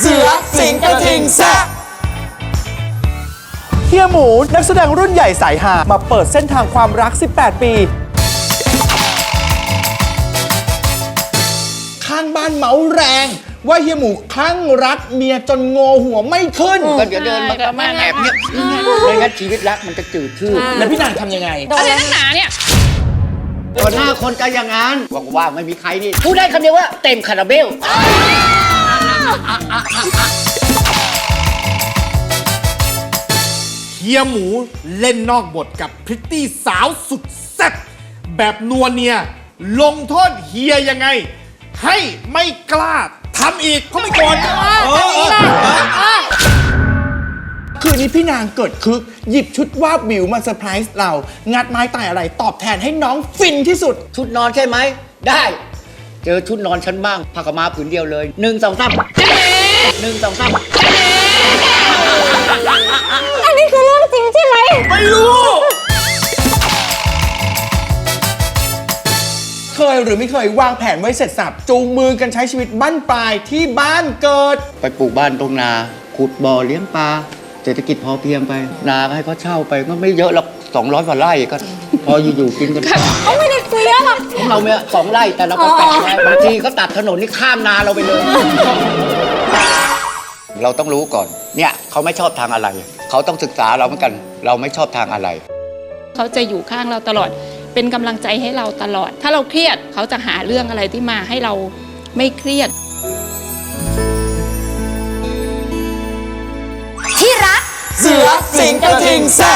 เสือสิงกระทิงแซะเฮียหมูนักแสดงรุ่นใหญ่สายหามาเปิดเส้นทางความรัก 18 ปี ข้างบ้านเมาส์แรง ว่าเฮียหมูคลั่งรักเมียจนงอหัวไม่ขึ้น ก็เดี๋ยวเดินมาก็มาแอบเงียบไม่งั้นชีวิตรักมันจะจืดชืดแล้วพี่นางทำยังไงอะไรนักหนาเนี่ยตอนหน้าคนก็อย่างนั้นว่างๆไม่มีใครนี่พูดได้คำเดียวว่าเต็มคาราเบล เฮียหมูเล่นนอกบทกับพริตตี้สาวสุดแซ่บแบบนัวเนีย ลงโทษเฮียยังไง ให้ไม่กล้าทำอีกเขาไม่โกรธคืนนี้พี่นางเกิดคึก หยิบชุดวาบวิวมาเซอร์ไพรส์เรา งัดไม้ตายอะไรตอบแทนให้น้องฟินที่สุด ชุดนอนใช่ไหม ได้ เจอชุดนอนฉันบ้างผ้ากมาผืนเดียวเลยหนึ่งสองสามหนึ่งสองสามอันนี้คือเรื่องจริงใช่ไหมไม่รู้ เคยหรือไม่เคยวางแผนไว้เสร็จสับจูงมือกันใช้ชีวิตบ้านปลายที่บ้านเกิด ไปปลูกบ้านตรงนาขุดบ่อเลี้ยงปลาเศรษฐกิจพอเพียงไป นาให้เขาเช่าไปก็ไม่เยอะหรอกสองร้อยกว่าไร่ก็ พออยู่ๆกินกันเขาไม่ ได้ซื้อหรอกของเราเนี่ยสองไร่แต่เราก็แปะไว้บางทีเขาตัดถนนนี่ข้ามนาเราไปเลย เราต้องรู้ก่อน เนี่ยเขาไม่ชอบทางอะไร เขาต้องศึกษาเราเหมือนกัน เราไม่ชอบทางอะไร เขาจะอยู่ข้างเราตลอด เป็นกำลังใจให้เราตลอด ถ้าเราเครียดเขาจะหาเรื่องอะไรที่มาให้เราไม่เครียดเสือสิงกระทิงแซะ